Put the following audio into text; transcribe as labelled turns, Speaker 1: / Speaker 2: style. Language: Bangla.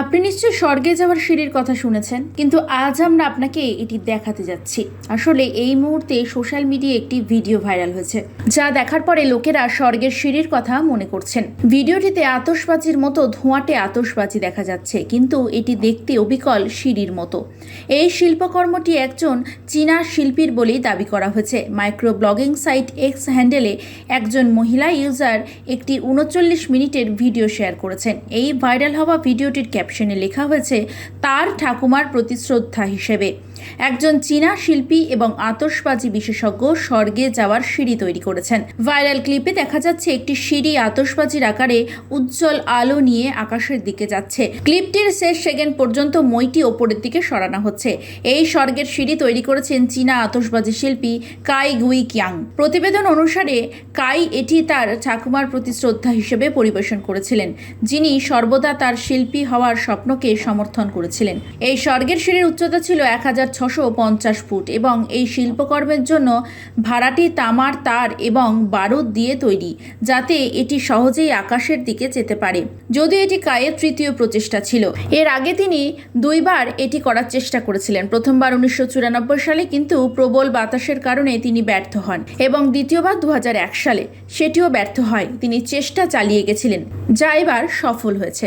Speaker 1: আপনি নিশ্চয়ই স্বর্গে যাওয়ার সিঁড়ির কথা শুনেছেন, কিন্তু আজ আমরা আপনাকে এটি দেখাতে যাচ্ছি। আসলে এই মুহূর্তে সোশ্যাল মিডিয়ায় একটি ভিডিও ভাইরাল হয়েছে, যা দেখার পরে লোকেরা স্বর্গের সিঁড়ির কথা মনে করছেন। ভিডিওটিতে আতশবাজির মতো ধোঁয়াটে আতশবাজি দেখা যাচ্ছে, কিন্তু এটি দেখতে অবিকল সিঁড়ির মতো। এই শিল্পকর্মটি একজন চীনা শিল্পীর বলেই দাবি করা হয়েছে। মাইক্রো ব্লগিং সাইট এক্স হ্যান্ডেলে একজন মহিলা ইউজার একটি উনচল্লিশ মিনিটের ভিডিও শেয়ার করেছেন। এই ভাইরাল হওয়া ভিডিওটির ক্যাপশনে লেখা হয়েছে তার ঠাকুমার প্রতি শ্রদ্ধা হিসেবে। একজন চীনা শিল্পী এবং আতসবাজি বিশেষজ্ঞ স্বর্গে যাওয়ার সিঁড়ি তৈরি করেছেন। ভাইরাল ক্লিপে দেখা যাচ্ছে একটি সিঁড়ি আতশবাজির আকারে উজ্জ্বল আলো নিয়ে আকাশের দিকে যাচ্ছে। ক্লিপটির শেষ সেকেন্ড পর্যন্ত মইটি ওপরের দিকে সরানো হচ্ছে। এই স্বর্গের সিঁড়ি তৈরি করেছেন চীনা আতসবাজি শিল্পী কাই গুই কিয়াং প্রতিবেদন অনুসারে, কাই এটি তার ঠাকুমার প্রতি শ্রদ্ধা হিসেবে পরিবেশন করেছিলেন, যিনি সর্বদা তার শিল্পী হওয়ার স্বপ্নকে সমর্থন করেছিলেন। এই স্বর্গের সিঁড়ির উচ্চতা ছিল এক হাজার ছশো পঞ্চাশ ফুট এবং এই শিল্পকর্মের জন্য ভাড়াটি তামার তার এবং বারুদ দিয়ে তৈরি, যাতে এটি সহজেই আকাশের দিকে যেতে পারে। যদিও এটি কায়ের তৃতীয় প্রচেষ্টা ছিল। এর আগে তিনি দুইবার এটি করার চেষ্টা করেছিলেন। প্রথমবার উনিশশো চুরানব্বই সালে কিন্তু প্রবল বাতাসের কারণে তিনি ব্যর্থ হন এবং দ্বিতীয়বার দুহাজার এক সালে সেটিও ব্যর্থ হয়। তিনি চেষ্টা চালিয়ে গেছিলেন, যা এবার সফল হয়েছে।